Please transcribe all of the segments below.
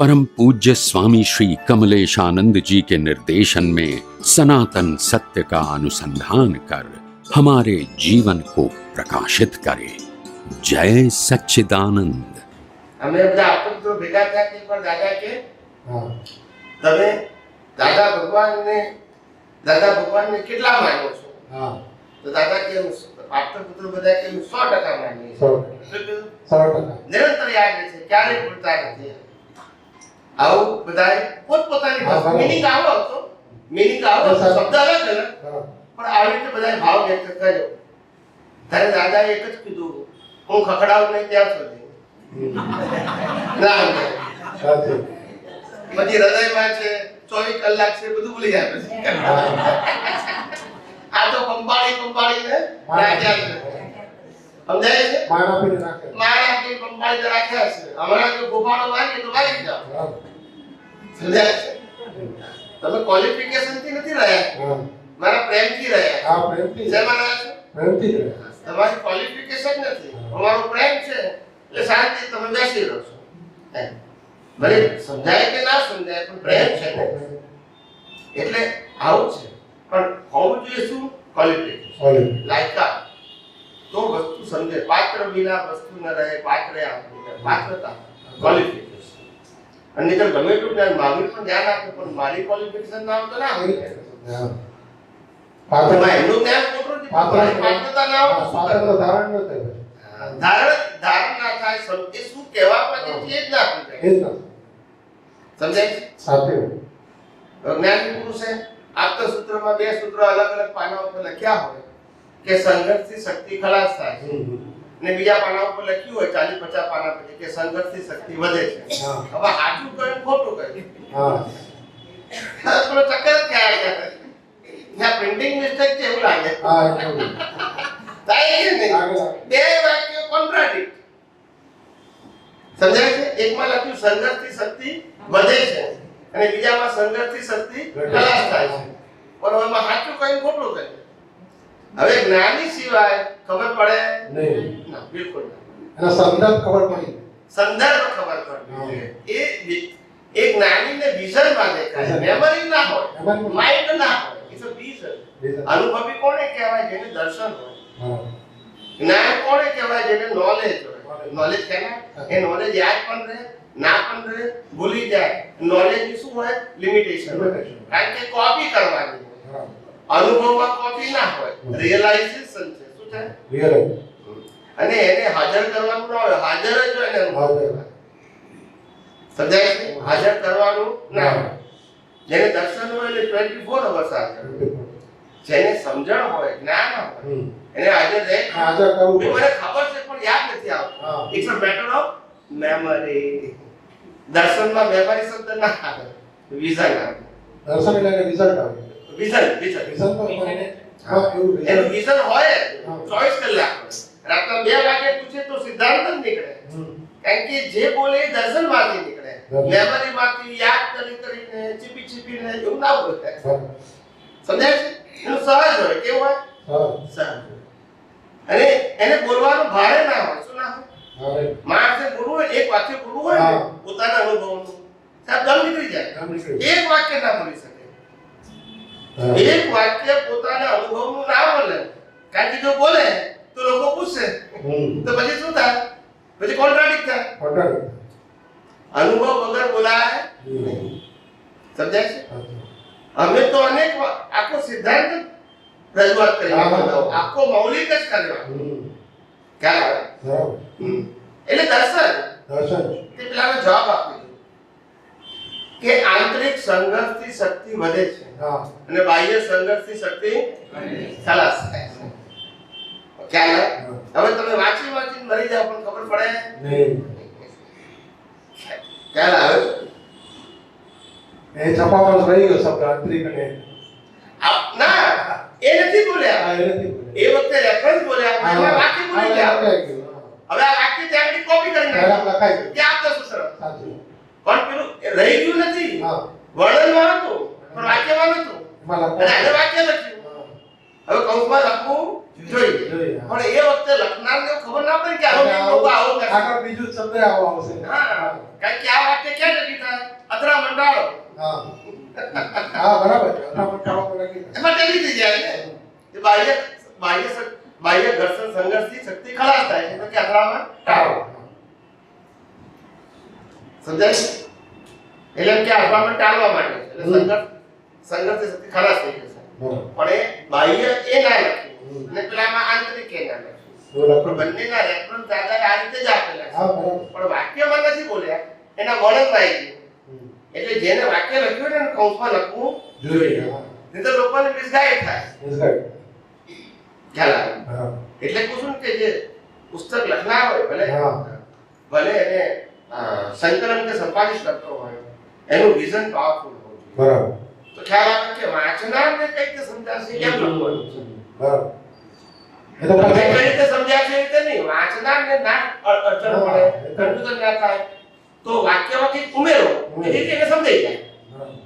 परम पूज्य स्वामी श्री कमलेशानंद जी के निर्देशन में सनातन सत्य का अनुसंधान कर हमारे जीवन को प्रकाशित करे जय सच्चिदानंद અમે બધા આપતો ભેગા થયા કે એકવાર દાદા કે હા તમે દાદા ભગવાનને દાદા ભગવાનને કેટલા માનો છો હા તો દાદા કે આપતો પુત્રો બધા કે સો ટકા માનીએ સો છીએ શું કહ્યું? સો ટકા નિરંતર યાદ રહે છે ક્યારેય ભૂલતા નથી આવું બધાય પોતપોતાની ભાષા. મિનિંગ આવો હતો. મિનિંગ આવો શબ્દ અલગ અલગ પણ આવી રીતે બધાય ભાવ વ્યક્ત કર્યો. ત્યારે દાદાએ એક જ કીધું હું ખખડાવ નહીં ત્યાં સુધી. ના પછી હૃદયમાં છે ચોવીસ કલાક છે બધું ભૂલી જાય પછી. આ તો કંપાળી ને રાખ્યા છે. સમજાય છે? મારા કે કંપાળી રાખ્યા છે. હમણાં જો ગોપાળો વાગી તો વાગી જાઓ. સમજાય છે? તમે ક્વોલિફિકેશનથી નથી રહ્યા? મારા મારા પ્રેમથી રહ્યા? હા પ્રેમથી. જ- શેમાં રહ્યા પ્રેમથી રહ્યા. તમારી ક્વોલિફિકેશન નથી. અમારો પ્રેમ છે. એટલે શાંતિ તમે બેસી રહો છો. ભલે સમજાય કે ના સમજાય પણ પ્રેમ છે. ને એટલે આવું છે. પણ હોવું જોઈએ શું? ક્વોલિફિકેશન લાયકા તો વસ્તુ સમજે. પાત્ર વિના વસ્તુ ન રહે પાત્ર પાત્રતા. ક્વોલિફિકેશન અને નહીંતર ગમે એટલું જ્ઞાન મહાવીર પણ ધ્યાન આપે પણ મારી ક્વોલિફિકેશન ના હોય તો ના હોય. પાત્રમાં પાત્ર એમનું જ્ઞાન ખોટું પાત્રતા ના હોય. પાત્ર ધારણ ન થાય. ધારણ ધારણ ના થાય સમ- શું કહેવા માંગે છે એ જ ના સમજાય. સમજાય છે? સાચી. જ્ઞાની પુરુષે આપતા સૂત્રમાં બે સૂત્રો અલગ અલગ પાના ઉપર લખ્યા હોય કે સંઘર્ષથી શક્તિ ખલાસ થાય છે હમ ને બીજા પાના ઉપર લખ્યું હોય ચાલીસ પચાસ પાના પછી કે સંઘર્ષથી શક્તિ વધે છે. હવે સાચું કહ્યું ખોટું કહ્યું. હા. ચક્કર ક્યાં આવ્યા? ત્યાં પ્રિન્ટિંગ મિસ્ટેક છે એવું લાગે. થાય નહીં. બે વાક્યો કોન્ટ્રાડિક્ટ સમજાય છે? એકમાં લખ્યું સંઘર્ષથી શક્તિ વધે છે. અને બીજામાં સંઘર્ષથી શક્તિ ખલાસ થાય છે. પણ એમાં સાચું કહ્યું ખોટું કહ્યું. હવે જ્ઞાની સિવાય ખબર પડે નહીં. ના બિલકુલ ના. સંદર્ભ ખબર પડી સંદર્ભ ખબર પડે એ જ્ઞાની એ જ્ઞાનીને વિઝનમાં દેખાય. મેમરી ના હોય. માઇન્ડ ના હોય. ઇટ્સ અ વિઝન અનુભવી કોને કહેવાય જેને દર્શન હોય? જ્ઞાન કોને કહેવાય જેને નોલેજ હોય? નોલેજ કહેવાય એ નોલેજ યાદ પણ રહે ના પણ રહે ભૂલી જાય. નોલેજ શું હોય? લિમિટેશન કારણ કે કોપી કરવાની હોય. અનુભવમાં કોપી ના હોય રિયલાઇઝેશન છે. શું છે રિયલ અને એને હાજર કરવાનું ના હોય હાજર જ હોય એને અનુભવ. કરવાનો. સમજાય હાજર કરવાનું ના હોય. જેને દર્શન હોય એટલે ટ્વેન્ટી ફોર અવર્સ હાજર જેને સમજણ હોય જ્ઞાન હોય એને હાજર રહે હાજર કરવું મને ખબર છે પણ યાદ નથી આવતું. It's a matter of memory દર્શનમાં memory શબ્દ ના આવે. વિઝન આવે. દર્શન એટલે રિઝલ્ટ આવે. વિઝન વિઝન વિઝન તો એવું એનું વિઝન હોય હા. ચોવીસ કલાક. રાતના બે વાગે પૂછે તો સિદ્ધાંત જ નીકળે. કારણ કે જે બોલે એ દર્શનમાંથી નીકળે. દર્શન. મેમરીમાંથી યાદ કરી કરીને ચીપી ચીપીને એવું ના બોલે. સમજાય છે? એનું સહજ હોય કેવું હોય? હા. સહજ અને એને બોલવાનું ભારે ના હોય. શું ના હોય? માણસે બોલવું હોય એક વાક્ય બોલવું હોય પોતાના અનુભવનું. સાહેબ દમ નીકળી જાય. એક વાક્ય ના બોલી શકે. એક વાક્ય પોતાના અનુભવનું ના બોલે કારણ કે જો બોલે તો લોકો પૂછશે હમ. તો પછી શું થાય પછી કોન્ટ્રાડિક્ટ થાય પકડ. અનુભવ વગર બોલાય હમ. સમજાય છે સાચું. અમે તો અનેક વા- આખો સિદ્ધાંત રજૂઆત કરી હા, હા. આખો મૌલિક જ કર્યો હમ. ખ્યાલ આવે બરાબર. હમ. એટલે દર્શન દર્શન તે પેલાનો જવાબ આપી દીધો કે આંતરિક સંઘર્ષથી શક્તિ વધે છે. અને બાહ્ય સંઘર્ષથી શક્તિ ખલાસ થાય છે. ખ્યાલ હવે તમે વાંચી વાંચીને મરી જાવ પણ ખબર પડે? નહીં. ખ્યાલ આવે? એ છપામાં રહી ગયો શબ્દ આંતરિક અને ના એ નથી બોલ્યા. એ નથી એ વખતે રેફરન્સ બોલ્યા. હા, એમાં વાક્ય બોલી ગયા. હવે આ વાક્ય ત્યાંથી કોપી કરીને લખાય ત્યાં આપતો શું સરસ. સાચું. પણ પેલું? રહી ગયું નથી. હા. વર્ણનમાં હતું પણ વાક્યમાં નતું અને લખાઈ વાક્ય લખ્યું હવે કૌંસમાં લખવું જોઈએ. પણ એ વખતે લખનારને ખબર ના પડે કે આવો લોકો આવું. કરશે આગળ બીજું શબ્દ આવો આવશે. હા કારણ કે આ વાક્ય ક્યાં લખી થાય? મંડાળો. હા. હા બરાબર લખી એમાં ટેલી થઈ જાય ને. કે બાહ્ય બાહ્ય બાહ્ય ઘર્ષણ સંઘર્ષથી શક્તિ ખલાસ થાય. એટલે કે અથડામાં ટાળો સમજાય એટલે કે આપવામાં ટાળવા માટે એટલે. સંઘર્ષ સંઘર્ષથી શક્તિ ખલાસ થઈ જશે પણ એ બાહ્ય એ ના લખ્યું. અને પેલામાં આંતરિક એ ના લખ્યું. એવું બંને ના બંનેના રેફરન્સ દાદા આ રીતે જ આપેલા છે. પણ વાક્યમાં નથી બોલ્યા. એના વર્ણન આવી ગયું એટલે જેને વાક્ય લખ્યું ને કૌંસમાં લખવું જોઈએ નહીં તો લોકોને મિસગાઈડ થાય. ખ્યાલ આવે? એટલે કહું છું કે જે પુસ્તક લખનાર હોય ભલે. ભલે એને સંકલન કે સંપાદિત કરતો હોય એનું વિઝન પાવરફુલ હોવું જોઈએ. બરાબર. તો ખ્યાલ આવે કે વાંચનારને કઈ રીતે સમજાશે? કેમ લખવાનું છે. બરાબર. એ તો તમે કઈ રીતે સમજાશે એ રીતે નહીં વાંચનારને ના અડચણ પડે તો- કન્ફ્યુઝન ના થાય. તો વાક્યમાં ઉમેરો ઉમેરો. એથી એને સમજાઈ જાય.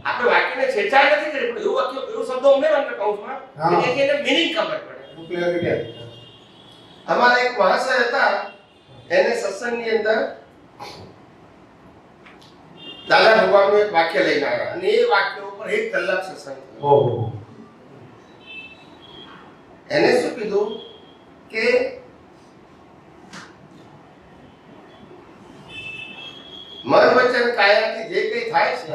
આપણે વાક્યને છેડછાડ નથી કરી પણ એવું વાક્ય એવું શબ્દ ઉમેરો ને કૌંસમાં હા. એને મિનિંગ ખબર પડે. અમારા એક મહાશય હતા એને સત્સંગની અંદર દાદા ભગવાનનું એક વાક્ય લઈને આવ્યા અને એ વાક્ય ઉપર એક કલાક સત્સંગ થયો. એને શું કીધું કે મન વચન કાયાથી જે કંઈ થાય છે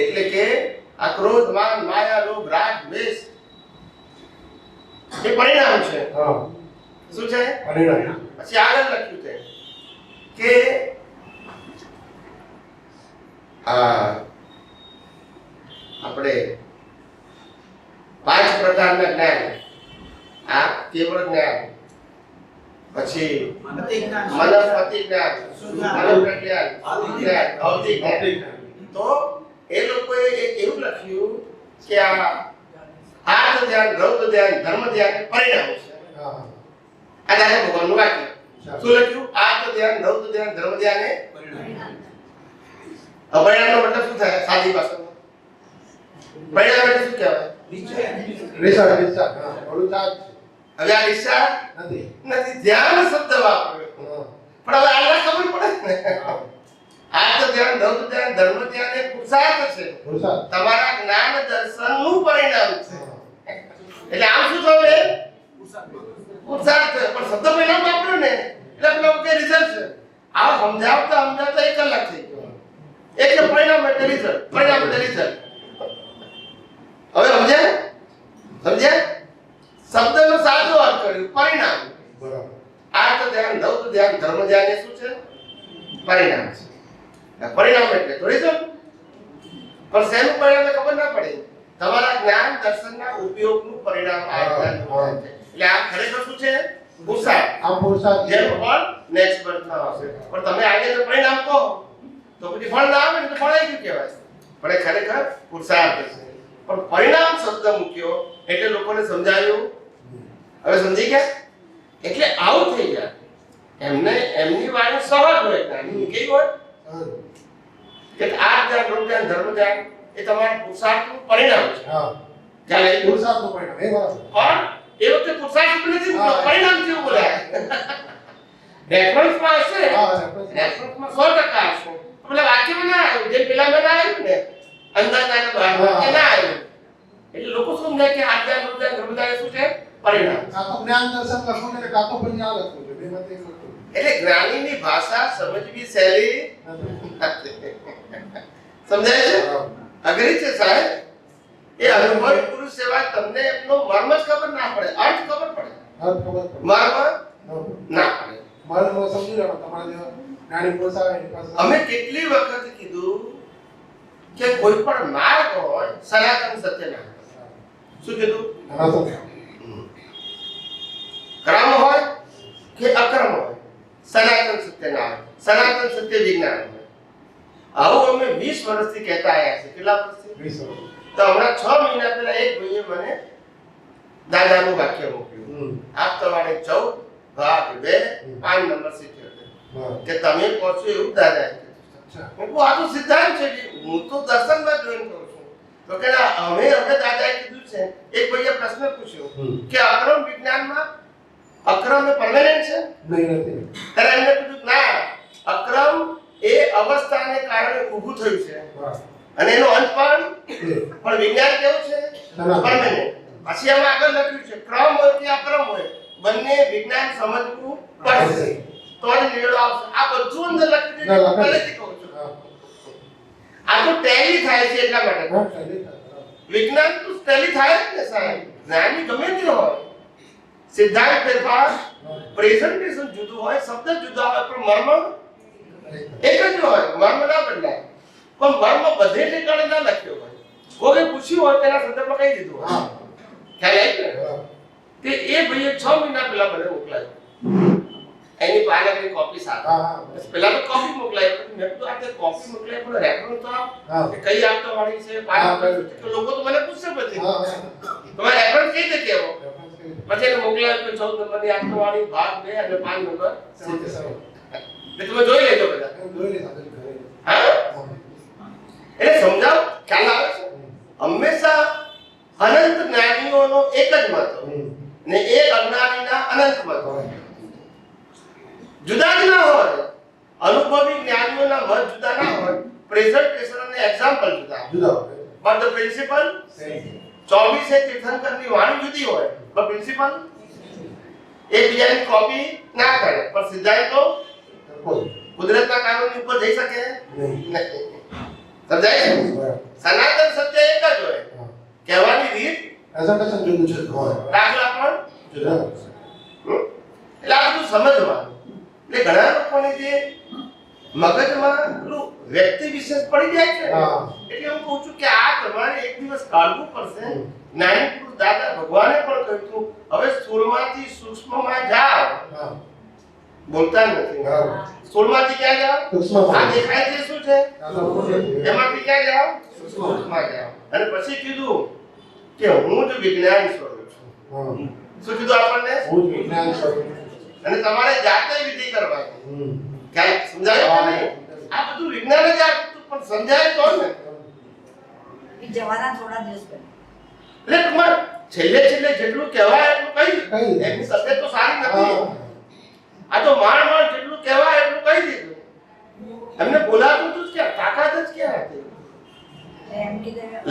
એટલે કે આ ક્રોધ માન માયા લોભ રાગ દ્વેષ એ પરિણામ છે. શું છે પરિણામ. પછી આગળ લખ્યું છે કે આ આપણે પાંચ પ્રકારના જ્ઞાન. આ કેવળ જ્ઞાન. પછી મનસ્પતિ જ્ઞાન. મનોપ્રજ્ઞાન ભૌતિક જ્ઞાન. તો એ લોકોએ એવું લખ્યું કે આ આર્થ ધ્યાન રૌદ્ર ધ્યાન ધર્મ ધ્યાન પરિણામો પરિણામ છે. આ દાદા ભગવાનનું વાક્ય. શું લખ્યું? આર્થ ધ્યાન રૌદ્ર ધ્યાન ધર્મ ધ્યાન એ અપરિણામનો મતલબ શું થાય? સાદી ભાષામાં પરિણામ એટલે શું કહેવાય? result. હા. ઓલું ચાર્જ હવે આ રિસા નથી. નથી ધ્યાન શબ્દ વાપર્યો પણ હવે આને ખબર પડે ને? તો ધ્યાન ધર્મ ધ્યાન ધર્મ ધ્યાન એ પુરુષાર્થ છે. પુરુષાર્થ. તમારા જ્ઞાન દર્શનનું પરિણામ છે. એટલે આમ શું થયું એ પુરુષાર્થ. પણ શબ્દ પરિણામ વાપર્યો ને? એટલે પેલો કે રિઝલ્ટ છે. આ સમજાવતા સમજાવતા એક કલાક થઈ એટલે પરિણામ રિઝલ્ટ પરિણામ રિઝલ્ટ હવે સમજ્યા? શબ્દ શબ્દનો સાચો અર્થ કર્યું. પરિણામ. બરાબર. આર્થ ધ્યાન તો ધ્યાન. ધર્મ ધ્યાન એ શું છે? પરિણામ છે. આ પરિણામ એટલે તો રિઝલ્ટ પણ શેનું પરિણામ ખબર ના પડે. તમારા જ્ઞાન દર્શનના ઉપયોગનું પરિણામ આ એટલે આ ખરેખર શું છે? પુરુષાર્થ આમ પુરુષાર્થ જેમ પણ નેક્સ્ટ બર્થ ના આવશે. પણ તમે આજે પરિણામ કહો. તો પછી ફળ ના આવે ને ફળ આવી ગયું કહેવાય. પણ એ ખરેખર પુરુષાર્થ છે. પણ પરિણામ શબ્દ મૂક્યો એટલે લોકોને સમજાયું? હવે સમજી ગયા? એટલે આવું થઈ ગયા. એમને એમની વાણી સહજ હોય જ્ઞાની. કેવી હોય. કે આ જ્ઞાન રૂપ જ્ઞાન ધર્મ જ્ઞાન એ તમારા પુરુષાર્થનું પરિણામ છે. આવી પુરુષાર્થનું પરિણામ. એ બરાબર. પણ એ વખતે પુરુષાર્થ નથી. પરિણામ જેવું બોલાય. રેફરન્સમાં હશે. રેફરન્સમાં સો ટકા હશે. પેલા વાક્યમાં ના આવ્યું. જે પેલા માં આવ્યું ને અંદાજાના બહાર ના આવ્યું. એટલે લોકો શું સમજાય કે આ ધ્યાન રૂપ ધ્યાન ધર્મ ધ્યાન એ શું છે? પરિણામ. કાતો જ્ઞાન દર્શન લખવું છે ને કાતો આ લખવું છે. બેમાંથી એક લખવું. એટલે જ્ઞાનીની ભાષા સમજવી સહેલી. સમજાય છે? અઘરી છે સાહેબ? એ અનુભવી પુરુષ સેવા તમને એમનો મર્મ જ ખબર ના પડે અર્થ ખબર પડે? મર્મ? ના પડે. મર્મ સમજી લેવા તમારા જેવા. અમે કેટલી વખત કીધું કે કોઈ પણ માર્ગ હોય સનાતન સત્ય ના શું કીધું? ક્રમ હોય કે અક્રમ હોય? સનાતન સત્ય ના સનાતન સત્ય વિજ્ઞાન આવું અમે વીસ વર્ષથી કહેતા આવ્યા છે. કેટલા વર્ષથી? વીસ વર્ષ. તો હમણાં છ મહિના પહેલા એક ભાઈએ મને દાદાનું વાક્ય મોકલ્યું. આપ તમારે ચૌદ ભાગ બે પાંચ નંબર સિત્યોતેર બરાબર. કે તમે પહોંચો એવું દાદા હું આ તો સિદ્ધાંત છે કે હું તો દર્શનમાં જોઈન કરું છું. તો કે ના અમે હવે દાદાએ કીધું છે. એક ભાઈએ પ્રશ્ન પૂછ્યો કે અક્રમ વિજ્ઞાનમાં અક્રમ એ પરમેનન્ટ છે? નહીં નથી. ત્યારે એમને કીધું ના અક્રમ એ અવસ્થાને કારણે ઊભું થયું છે. અને એનો અંત પણ. પણ વિજ્ઞાન કેવું છે? પરમેનન્ટ પછી એમાં આગળ લખ્યું છે ક્રમ હોય કે અક્રમ હોય બંને વિજ્ઞાન સમજવું પડશે. તો જ નિર્ણય આવશે આ બધું અંદર લખ્યું છે ના, હું લખાય. પહેલેથી કહું છું. આ તો ટેલી થાય છે એટલા માટે. હા, સહી થાય. બરાબર. વિજ્ઞાન તો ટેલી થાય જ ને સાહેબ. જ્ઞાની ગમે તે હોય. સિદ્ધાંત ફેરફાર પ્રેઝન્ટેશન જુદું હોય શબ્દ જુદા હોય પણ મર્મ એક જ હોય. મર્મ ના બદલાય. પણ મર્મ બધે ઠેકાણે ના લખ્યો હોય. કોઈ પૂછ્યું હોય તેના સંદર્ભમાં કહી દીધું હા. ખ્યાલ આવી ને તે એ ભાઈએ છ મહિના પહેલા મને મોકલાયો. એની પાલકની કોપી સાથે. પહેલા તો કોપી મોકલાય પછી મેં તો આજે તે કોપી મોકલાય પણ રેફરન્સ તો આપ કે કઈ આપતો વાળી છે તો લોકો તો મને પૂછશે પછી. તમારે રેફરન્સ કઈ રીતે રીતે? પછી એને મોકલાય કે ચૌદ નંબરની આપતો વાળી ભાગ બે અને પાંચ નંબર. એટલે તમે જોઈ લેજો બધા. જોઈ લેજો. હા. એને સમજાવ ખ્યાલ આવે છે? હંમેશા અનંત જ્ઞાનીઓનો એક જ મત ને એક અજ્ઞાનીના અનંત મત હોય જુદા જ ના હોય. અનુભવી જ્ઞાનીઓના મત જુદા ના હોય. પ્રેઝન્ટેશન અને એક્ઝામ્પલ જુદા. જુદા હોય. પણ ધ પ્રિન્સિપલ. ચોવીસે તીર્થંકરની વાણી જુદી હોય. પણ પ્રિન્સિપલ એકબીજાની કોપી ના કરે. પણ સિદ્ધાંતો તો કુદરતના કાનૂન ઉપર જઈ શકે. નહીં. સમજાય સનાતન સત્ય એક જ હોય. કહેવાની રીત? પ્રેઝન્ટેશન જુદું છે દાખલા પણ? જુદા. એટલે આ બધું સમજવાનું. એટલે ઘણા લોકોને જે મગજમાં વ્યક્તિ વિશેષ પડી જાય છે એટલે હું કહું છું કે આ તમારે એક દિવસ કાઢવું પડશે. નાની પુરુષ દાદા ભગવાને પણ કહ્યું હતું હવે સ્થૂળમાંથી સૂક્ષ્મમાં જાઓ. બોલતા નથી. સ્થૂળમાંથી ક્યાં જાઓ. આ દેખાય છે શું છે. એમાંથી ક્યાં જાઓ? સૂક્ષ્મમાં જાઓ. અને પછી કીધું કે હું જ વિજ્ઞાન સ્વરૂપ છું. શું કીધું આપણને? હું જ વિજ્ઞાન સ્વરૂપ. અને તમારે જાતે વિધિ કરવાની. ખ્યાલ? સમજાય કે નહીં આ બધું વિજ્ઞાન જ આપતું પણ સમજાય તો ને. જવાના થોડા દિવસ પહેલા. એટલે તમારે છેલ્લે છેલ્લે જેટલું કહેવાય એટલું કહી. એમની તબિયત તો સારી નથી. આ તો માણ માણ જેટલું કહેવાય એટલું કહી દીધું એમને બોલાતું હતું જ ક્યાં તાકાત જ ક્યાં હતી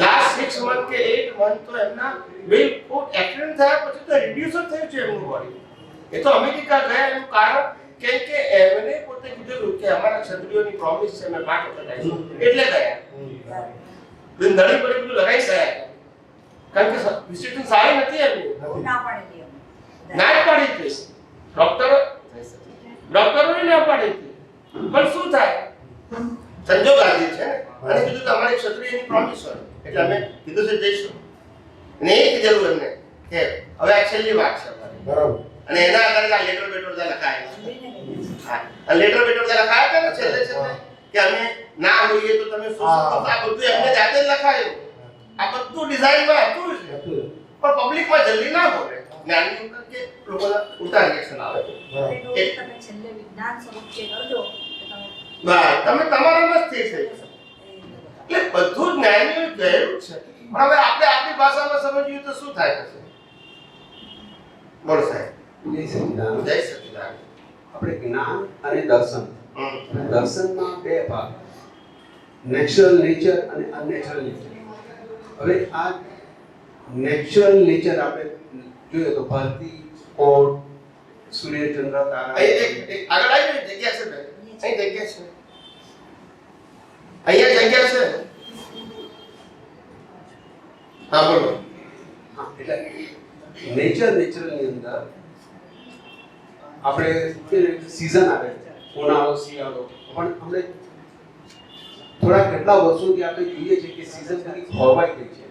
લાસ્ટ સિક્સ મંથ કે એટ મંથ તો એમના બિલકુલ એક્સિડન્ટ થયા પછી તો રિડ્યુસ જ થયું છે એમનું બોડી એ તો અમેરિકા ગયા એનું કારણ કેમ કે એમને પોતે કીધેલું કે અમારા ક્ષત્રિયોની પ્રોમિસ છે અમે પાંચ વખત આવીશું. એટલે ગયા. નળી પડી બધું લગાઈ ગયા કારણ કે સિચ્યુએશન સારી નથી એમની. ના અમને. ના પાડી હતી. ડોક્ટરો ડોક્ટરોને ના પાડી હતી. પણ શું થાય? સંજોગ આવી છે અને કીધું અમારી ક્ષત્રિયની પ્રોમિસ હોય. એટલે અમે કીધું છે જઈશું. અને એ કીધેલું એમને કે હવે આ છેલ્લી વાત છે બરાબર. અને એના આધારે આ લેટર બેટર બધા લખાયેલા છે. હા લેટર બેટર બધા લખાયા છે ને છેલ્લે છેલ્લે કે અમે ના હોઈએ તો તમે શું શું આ બધું એમને જાતે જ લખાયું. આ બધું ડિઝાઇનમાં હતું જ. પણ પબ્લિકમાં જલ્દી ના બોલે જ્ઞાની ઉપર કે લોકોના ઉલટા રિએક્શન આવે. બરાબર. તમે છેલ્લે વિજ્ઞાન સમક્ષે કરજો તો તમે તમારામાં સ્થિર થઈ બતાવો. એટલે બધું જ્ઞાનીઓ કહેલું છે. પણ હવે આપણે આપણી ભાષામાં સમજીએ તો શું થાય પછી? બોલો સાહેબ. જય આપણે જ્ઞાન અને દર્શન. દર્શનમાં બે ભાગ. નેચરલ નેચર અને અનનેચરલ નેચર હવે આ નેચરલ નેચર આપણે જોઈએ તો ભરતી કોટ સૂર્યચંદ્ર તારા. આગળ આવી જગ્યા છે અહીં જગ્યા છે. અહીંયા જગ્યા છે. હા બોલો. હા, એટલે નેચર નેચરલની અંદર આપણે સીઝન આવે ઉનાળો શિયાળો પણ આપણે થોડા કેટલા વર્ષોથી આપણે જોઈએ છે કે સીઝન બધી ખોરવાઈ ગઈ છે.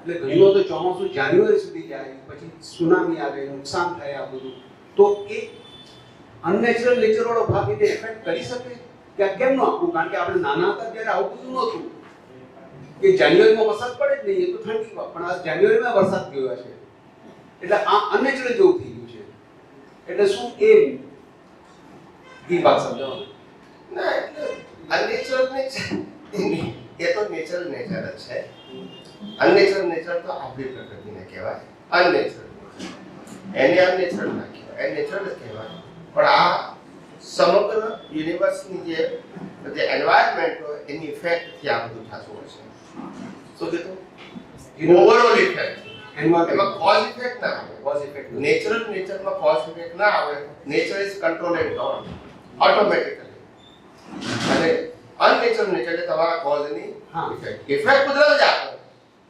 એટલે ઘણી તો ચોમાસું જાન્યુઆરી સુધી જાય, પછી સુનામી આવે, નુકસાન થાય આ બધું. તો એ અનનેચરલ નેચરવાળો ભાગ એને એફેક્ટ કરી શકે? કે આ ન આપણું કારણ કે આપણે નાના હતા ત્યારે આવું બધું નહોતું. કે જાન્યુઆરીમાં વરસાદ પડે જ નહીં, એ તો ઠંડી પણ આ જાન્યુઆરીમાં વરસાદ ગયો છે એટલે આ અનનેચરલ જેવું થઈ એટલે શું એમ ઈ વાત સમજાવો? ના અનનેચરલ નેચર એ તો નેચરલ નેચર જ છે. અનનેચરલ નેચર તો આપણી પ્રકૃતિને કહેવાય. અનનેચરલ એને અનનેચરલ ના કહેવાય. નેચરલ જ કહેવાય. પણ આ સમગ્ર યુનિવર્સની જે જે એન્વાયરમેન્ટ હોય એની ઇફેક્ટથી આ બધું થતું હોય છે. શું કીધું? ઓવરઓલ ઇફેક્ટ એમાં એમાં કોઝ ઇફેક્ટ ના આવે. કોઝ ઇફેક્ટ નેચરલ નેચરમાં કોઝ ઇફેક્ટ ના આવે. Nature is control and govern automatically અને અનનેચરલ નેચર એટલે તમારા કોઝની હા. ઇફેક્ટ ઇફેક્ટ કુદરત જ આપે.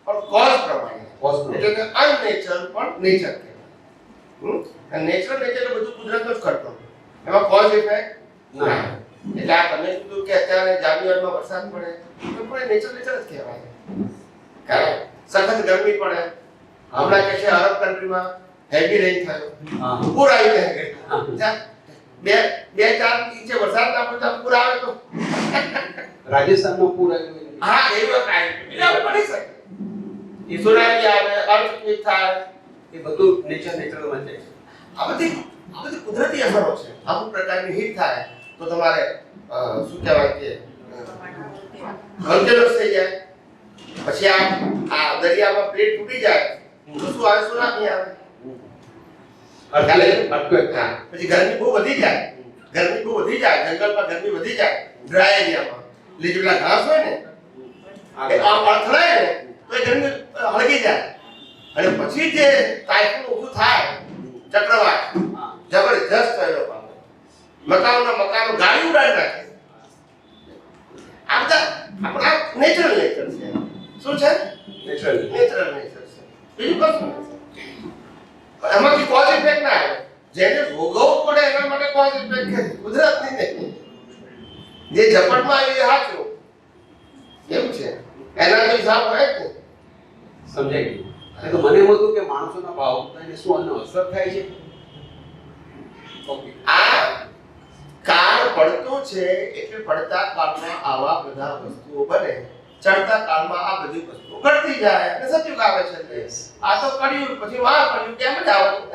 પણ કોઝ પ્રમાણે. કોઝ. એટલે કે અનનેચર પણ નેચર કહેવાય નેચરલ નેચર એટલે બધું કુદરતનો જ કંટ્રોલ એમાં કોઝ ઇફેક્ટ ના ના. એટલે આ તમે કીધું કે અત્યારે જાન્યુઆરીમાં વરસાદ પડે તો પણ નેચર નેચર જ કહેવાય. કારણ સખત ગરમી પડે હમણાં કે છે અરબ કન્ટ્રીમાં હેવી રેન થયો. પૂર આવી જ્યાં બે બે ચાર ઇંચે વરસાદ ના પડતા પૂર આવે તો. રાજસ્થાનમાં પૂર આવ્યું હા એવું કાંઈ એટલે આવું બની શકે. એ સુનામી આવે અર્થક્વેક થાય. એ બધું નેચર નેચરલમાં જાય. આ બધી આ બધી કુદરતી અસરો છે. અમુક પ્રકારની હીટ થાય તો તમારે શું કહેવાય કે થઈ જાય. પછી આ આ દરિયામાં પ્લેટ તૂટી જાય. શું આવે સુનામી આવે Earthquake, earthquake. હા પછી ગરમી બહુ વધી જાય. ગરમી બહુ વધી જાય જંગલમાં ગરમી વધી જાય ડ્રાય એરિયામાં લીલુડા ઘાસ હોય ને એ આમ અથડાય ને તો એ ગરમી હળગી જાય. અને પછી જે ટાઈફૂન ઊભું થાય ચક્રવાત. જબરજસ્ત થયેલો પામે મકાનના મકાનો ગાડી ઉડાડી નાખે. આ બધા આપણા નેચરલ નેચર છે. શું છે? નેચરલ નેચરલ નેચર બીજું કશું એમાંથી કોઝ ઇફેક્ટ ના આવે. જેને ભોગવવું પડે એના માટે કોઝ ઇફેક્ટ છે. કુદરતની નહીં. જે ઝપટમાં આવી હાથો કેમ છે? એના તો હિસાબ હોય જ સમજાય સમજાઈ ગયું. એટલે તો મને એમ હતું કે માણસોના ભાવ બધાને શું આનો અસર થાય છે? ઓકે આ કાળ પડતો છે એટલે પડતા કાળમાં આવા બધા વસ્તુઓ બને. ચડતા કાળમાં આ બધી વસ્તુ ઘટતી જાય અને સતયુગ આવે છે આ તો કળિયુગ પછી વાહ કળિયુગ કેમ જ આવવાનું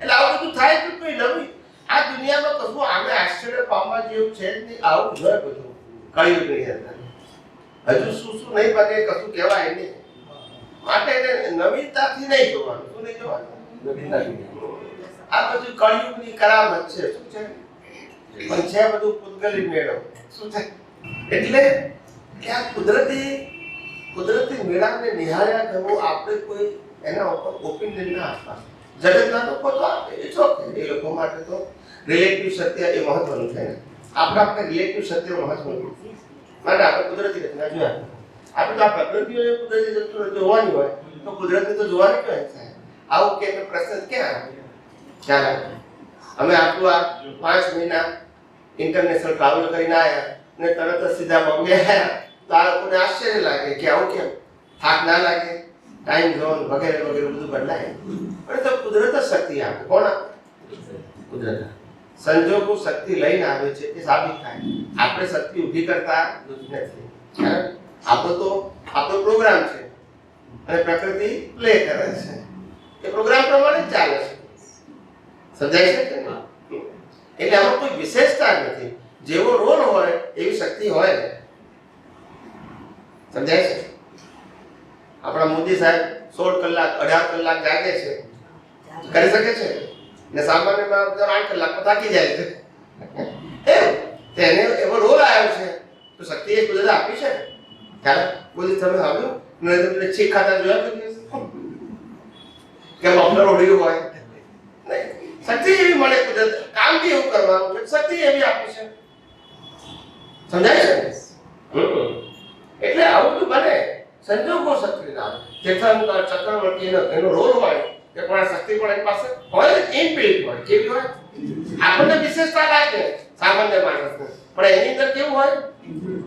એટલે આવું બધું થાય જ કોઈ નવી આ દુનિયામાં કશું આમે આશ્ચર્ય પામવા જેવું છે જ નહીં. આવું જ બધું. કળિયુગની અંદર હજુ શું શું નહીં બને કશું કહેવાય નહીં. માટે એને નવીનતાથી નહીં જોવાનું. શું નહીં જોવાનું? આ બધું કળિયુગની કરામત છે. શું છે? પણ છે બધું પૂતગલી મેળો. શું છે? એટલે કે આ કુદરતી કુદરતી મેળાને નિહાળ્યા કરવું આપણે કોઈ એના ઉપર ઓપિનિયન ના આપવા જગતના તો આપે, એ ચોકે એ લોકો માટે તો રિલેટિવ સત્ય એ મહત્વનું છે. આપણે આપણે રિલેટિવ સત્ય મહત્વનું માટે આપણે કુદરતી રચના જોયા આપણે તો આ પ્રકૃતિઓ કુદરતી રચના જોવાની હોય, તો કુદરતી તો જોવાની ક્યાં થાય આવું કે પ્રશ્ન ક્યાં આવે? ચાલો અમે આટલું આ પાંચ મહિના ઇન્ટરનેશનલ ટ્રાવેલ કરીને આવ્યા ને તરત જ સીધા બોમ્બે આવ્યા તો આ લોકોને આશ્ચર્ય લાગે કે આવું કેમ? થાક ના લાગે? ટાઈમ ઝોન વગેરે વગેરે બધું બદલાય. પણ તો કુદરત જ શક્તિ આપે કોણ કુદરત. સંજોગો શક્તિ લઈને આવે છે એ સાબિત થાય. આપણે શક્તિ ઊભી કરતા નથી. આપણો તો આપણો પ્રોગ્રામ છે. અને પ્રકૃતિ પ્લે કરે છે. એ પ્રોગ્રામ પ્રમાણે જ ચાલે છે. સમજાય છે એટલે આમાં કોઈ વિશેષતા નથી. જેવો રોલ હોય એવી શક્તિ હોય ને સમજાય છે? આપણા મોદી સાહેબ સોળ કલાક, અઢાર કલાક જાગે છે. કરી શકે છે? ને સામાન્ય માણસ તો આઠ કલાકમાં થાકી જાય છે. તેને એવો રોલ આવ્યો છે. તો શક્તિ એ કુદરત આપી છે. ખ્યાલ બોલી તમે આવ્યું નરેન્દ્ર મોદી છીક ખાતા જોયા કે મફલર ઓઢ્યું હોય? શક્તિ એવી મળે કુદરત. કામ બી એવું કરવાનું શક્તિ એવી આપી છે. સમજાય છે. એટલે આવું તો બને. સંજોગો શક્તિ ના તીર્થંકર ચક્રવર્તી એનો રોલ હોય કે પણ શક્તિ પણ એની પાસે હોય ઇનબિલ્ટ હોય. કેવી હોય? આપણને વિશેષતા લાગે સામાન્ય માણસને. પણ એની અંદર કેવું હોય?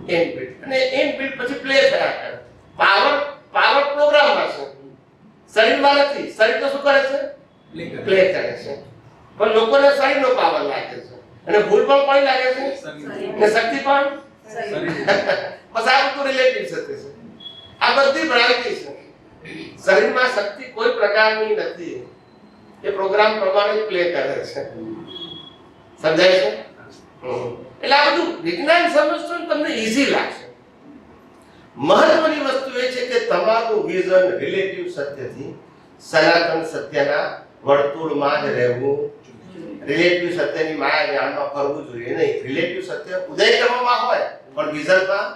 ઇનબિલ્ટ અને ઇનબિલ્ટ પછી પ્લે કર્યા કરે. પાવર પાવર પ્રોગ્રામમાં છે શરીરમાં નથી. શરીર તો શું કરે છે? પ્લે કરે. છે. પણ લોકોને શરીરનો પાવર લાગે છે. અને ભૂલ પણ કોની લાગે છે. ને શક્તિ પણ. મહત્વની વસ્તુ એ છે કે તમારું વિઝન રિલેટિવ સત્યથી સનાતન સત્યના વર્તુળમાં જ રહેવું રિલેટિવ સત્યની માયા જ્ઞાનમાં ફરવું જોઈએ નહીં. રિલેટિવ સત્ય ઉદય કરવામાં હોય. પણ વિઝનમાં.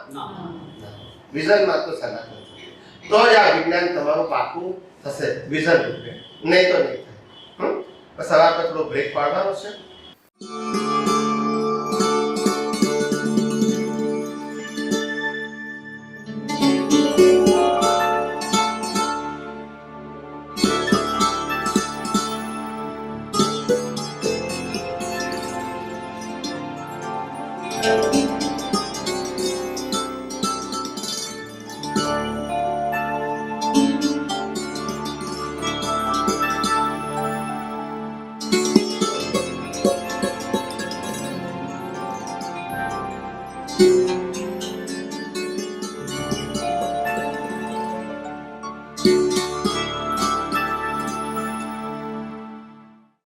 વિઝનમાં તો સલાહ નથી તો જ આ વિજ્ઞાન તમારું પાકું થશે વિઝન રૂપે. નહીં તો નહીં થાય? બસ હવે આપણે થોડો બ્રેક પાડવાનો છે.